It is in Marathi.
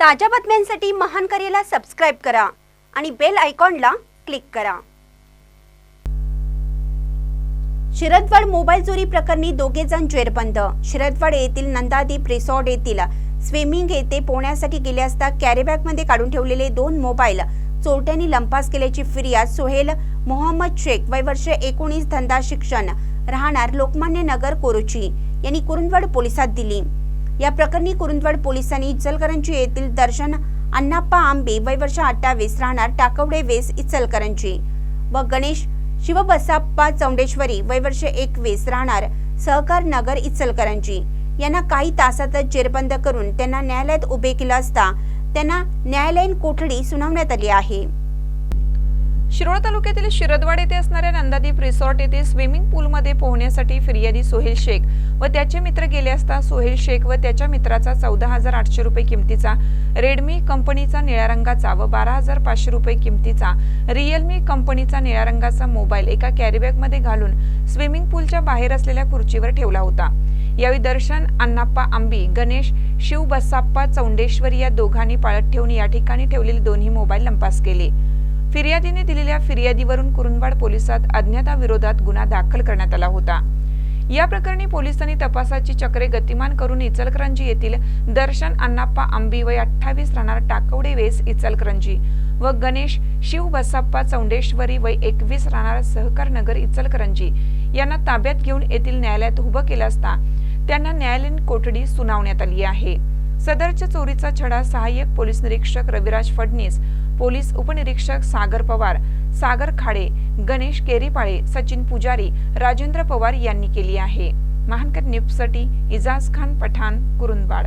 ताज्या बातम्यांसाठी महान करेला सबस्क्राईब करा आणि बेल आयकॉनला क्लिक करा. शिरदवाड मोबाईल चोरी प्रकरणी दोघे जण जेरबंद. शिरदवाड येथील नंदादीप रिसॉर्ट येथील स्विमिंग येथे पोहण्यासाठी गेले असता कॅरीबॅगमध्ये काढून ठेवलेले दोन मोबाईल चोरट्यांनी लंपास केल्याची फिर्याद सोहेल मोहम्मद शेख वय वर्ष एकोणीस धंदा शिक्षण राहणार लोकमान्य नगर कोरुची यांनी कुरुंदवाड पोलिसात दिली. या प्रकरणी कुरुंदवाड पोलिसांनी इचलकरंजी येथील दर्शन अण्णाप्पा आंबे वय वर्ष अठ्ठावीस राहणार टाकवडे वेस इचलकरंजी व गणेश शिवबसाप्पा चौंडेश्वरी वय वर्ष एकवीस राहणार सहकार नगर इचलकरंजी. यांना काही तासातच जेरबंद करून त्यांना न्यायालयात उभे केलं असता त्यांना न्यायालयीन कोठडी सुनावण्यात आली आहे. शिरोळ तालुक्यातील शिरदवाड येथे असणाऱ्या नंदादीप रिसॉर्ट येथे स्विमिंग पूलमध्ये पोहण्यासाठी फिर्यादी सोहेल शेख व त्याचे मित्र गेले असता सोहेल शेख व त्याच्या मित्राचा चौदा हजार आठशे रुपये किमतीचा रेडमी कंपनीचा निळ्या रंगाचा व बारा हजार पाचशे रुपये किमतीचा रिअलमी कंपनीचा निळ्या रंगाचा मोबाईल एका कॅरीबॅगमध्ये घालून स्विमिंग पूलच्या बाहेर असलेल्या खुर्चीवर ठेवला होता. यावेळी दर्शन अण्णाप्पा आंबी गणेश शिव बसाप्पा चौंडेश्वरी या दोघांनी पाळत ठेवून या ठिकाणी ठेवलेले दोन्ही मोबाईल लंपास केले. फिर्यादीने दिलेल्या फिर्यादीवरून कुरुंदवाड पोलिसात अज्ञाताविरोधात गुन्हा दाखल करण्यात आला होता. या प्रकरणी पोलिसांनी तपासाची चक्रे गतिमान करून इचलकरंजी येथील दर्शन अण्णाप्पा आंबी वय अठ्ठावीस राहणार टाकवडे वेस इचलकरंजी व गणेश शिव बसाप्पा चौंडेश्वरी वय एकवीस राहणार सहकार नगर इचलकरंजी यांना ताब्यात घेऊन येथील न्यायालयात उभं केलं असता त्यांना न्यायालयीन कोठडी सुनावण्यात आली आहे. सदरच्या चोरीचा छडा सहाय्यक पोलीस निरीक्षक रविराज फडणीस पोलीस उपनिरीक्षक सागर पवार सागर खाडे गणेश केरीपाळे सचिन पुजारी राजेंद्र पवार यांनी केली आहे. महानकर न्यूजसाठी इजाज खान पठाण कुरुंदवाड.